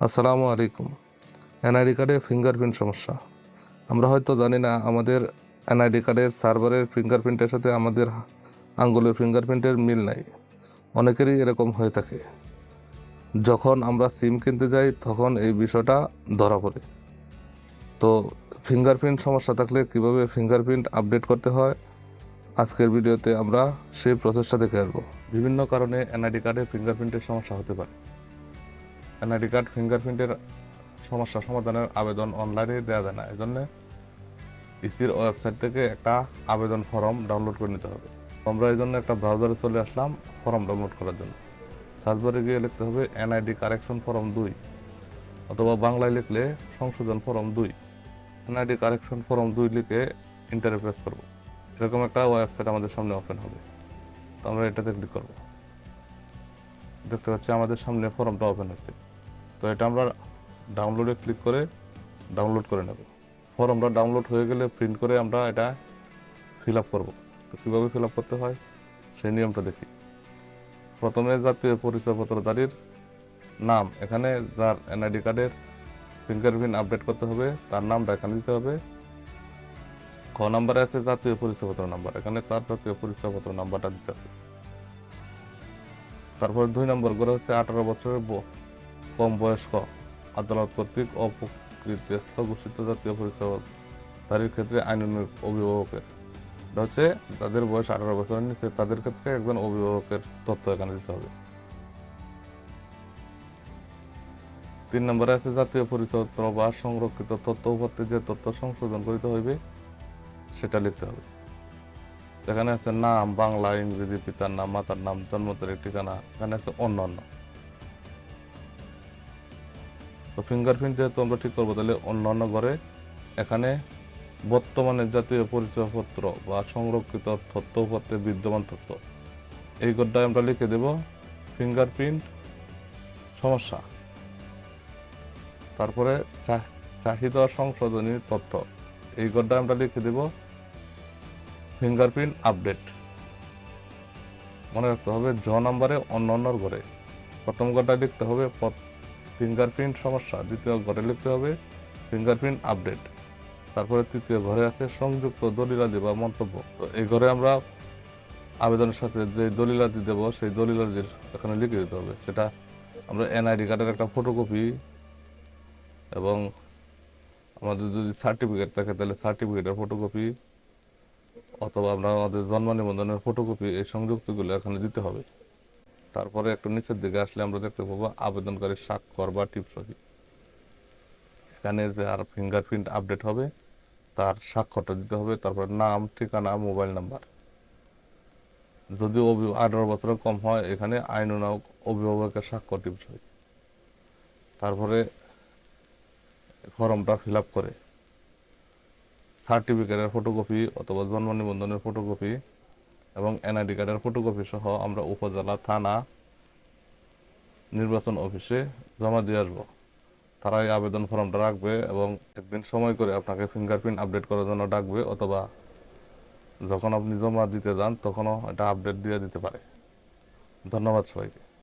আসসালামু আলাইকুম। এনআইডি কার্ডে ফিঙ্গারপ্রিন্ট সমস্যা। আমরা হয়তো জানি না আমাদের এনআইডি কার্ডের সার্ভারের ফিঙ্গারপ্রিন্টের সাথে আমাদের আঙ্গুলের ফিঙ্গারপ্রিন্টের মিল নাই। অনেকেরই এরকম হয়ে থাকে। যখন আমরা সিম কিনতে যাই, তখন এই বিষয়টা ধরা পড়ে। তো ফিঙ্গারপ্রিন্ট সমস্যা থাকলে কীভাবে ফিঙ্গারপ্রিন্ট আপডেট করতে হয়? আজকের ভিডিওতে আমরা সেই প্রসেসটা দেখে আসব। বিভিন্ন কারণে এনআইডি কার্ডে ফিঙ্গারপ্রিন্টের সমস্যা হতে পারে। এনআইডি কার্ড ফিঙ্গারপ্রিন্টের সমস্যা সমাধানের আবেদন অনলাইনে দেওয়া যায় না। এই জন্য ইসির ওয়েবসাইট থেকে একটা আবেদন ফর্ম ডাউনলোড করে নিতে হবে। আমরা এই জন্য একটা ব্রাউজারে চলে আসলাম ফর্ম ডাউনলোড করার জন্য। সার্চ বারে গিয়ে লিখতে হবে এনআইডি কারেকশন ফর্ম দুই অথবা বাংলায় লিখলে সংশোধন ফর্ম দুই। এনআইডি কারেকশন ফর্ম দুই লিখে ইন্টারে প্রেস করব। এরকম একটা ওয়েবসাইট আমাদের সামনে ওপেন হবে। তো আমরা এটাতে ক্লিক করব। দেখতে পাচ্ছি আমাদের সামনে ফর্মটা ওপেন হচ্ছে তো এটা আমরা ডাউনলোডে ক্লিক করে ডাউনলোড করে নেব। ফর্মটা ডাউনলোড হয়ে গেলে প্রিন্ট করে আমরা এটা ফিল আপ করব। তো কীভাবে ফিল আপ করতে হয়? সেই নিয়মটা দেখি। প্রথমে জাতীয় পরিচয়পত্রধারীর নাম, এখানে যার এনআইডি কার্ডের ফিঙ্গারপ্রিন্ট আপডেট করতে হবে, তার নামটা এখানে দিতে হবে। খ নাম্বারে আছে জাতীয় পরিচয়পত্র নাম্বার এখানে তার জাতীয় পরিচয়পত্র নাম্বারটা দিতে হবে। তারপর দুই নম্বর করে হচ্ছে আঠারো বছরের কম বয়স্ক আদালত কর্তৃক অপকৃতস্থ ঘোষিত জাতীয় পরিচয়ধারীর ক্ষেত্রে আইন অভিভাবকের। এটা হচ্ছে তাদের বয়স আঠারো বছরের নিচে তাদের ক্ষেত্রে একজন অভিভাবকের তথ্য এখানে দিতে হবে। তিন নম্বরে আছে জাতীয় পরিচয়পত্র বা সংরক্ষিত তথ্য উপাত্তে যে তথ্য সংশোধন করিতে হইবে, সেটা লিখতে হবে। এখানে আছে নাম, বাংলা, ইংরেজি, পিতার নাম, মাতার নাম, জন্ম তারিখ, ঠিকানা, এখানে আছে অন্যান্য। তো ফিঙ্গারপ্রিন্ট যেহেতু আমরা ঠিক করব, তাহলে অন্যান্য ঘরে এখানে বর্তমানে জাতীয় পরিচয়পত্র বা সংরক্ষিত তথ্য উপাত্তে বিদ্যমান তথ্য, এই ঘরটায় আমরা লিখে দেব ফিঙ্গারপ্রিন্ট সমস্যা। তারপরে চাহিদা সংশোধনী তথ্য, এই ঘরটায় আমরা লিখে দেব ফিঙ্গারপ্রিন্ট আপডেট মনে রাখতে হবে জ নাম্বারে অন্য অন্যর ঘরে প্রথম ঘরটায় লিখতে হবে ফিঙ্গারপ্রিন্ট সমস্যা, দ্বিতীয় ঘরে লিখতে হবে, ফিঙ্গারপ্রিন্ট আপডেট। তারপরে তৃতীয় ঘরে আছে, সংযুক্ত দলিলাদি বা মন্তব্য। তো এই ঘরে আমরা আবেদনের সাথে যে দলিলাদি দেবো, সেই দলিলাদির এখানে লিখে দিতে হবে। সেটা আমরা এনআইডি কার্ডের একটা ফটোকপি এবং আমাদের যদি সার্টিফিকেট থাকে, তাহলে সার্টিফিকেটের ফটোকপি অথবা আমরা আমাদের জন্ম নিবন্ধনের ফটোকপি এই সংযুক্তগুলো এখানে দিতে হবে। তারপরে একটু নিচের দিকে আসলে আমরা দেখতে পাবো আবেদনকারীর স্বাক্ষর বা টিপসহি এখানে যে আর ফিঙ্গারপ্রিন্ট আপডেট হবে, তার স্বাক্ষরটা দিতে হবে, তারপর নাম, ঠিকানা, মোবাইল নাম্বার। যদি আঠারো বছরের কম হয়, এখানে আইন অভিভাবকের স্বাক্ষর টিপসই তারপরে ফর্মটা ফিল আপ করে। সার্টিফিকেটের ফটোকপি অথবা জন্ম নিবন্ধনের ফটোকপি এবং এনআইডি কার্ডের ফটোকপি সহ আমরা উপজেলা, থানা নির্বাচন অফিসে জমা দিয়ে আসব। তারা এই আবেদন ফর্মটা রাখবে এবং একদিন সময় করে আপনাকে ফিঙ্গারপ্রিন্ট আপডেট করার জন্য ডাকবে অথবা যখন আপনি জমা দিতে যান তখনও এটা আপডেট দিয়ে দিতে পারে। ধন্যবাদ সবাইকে।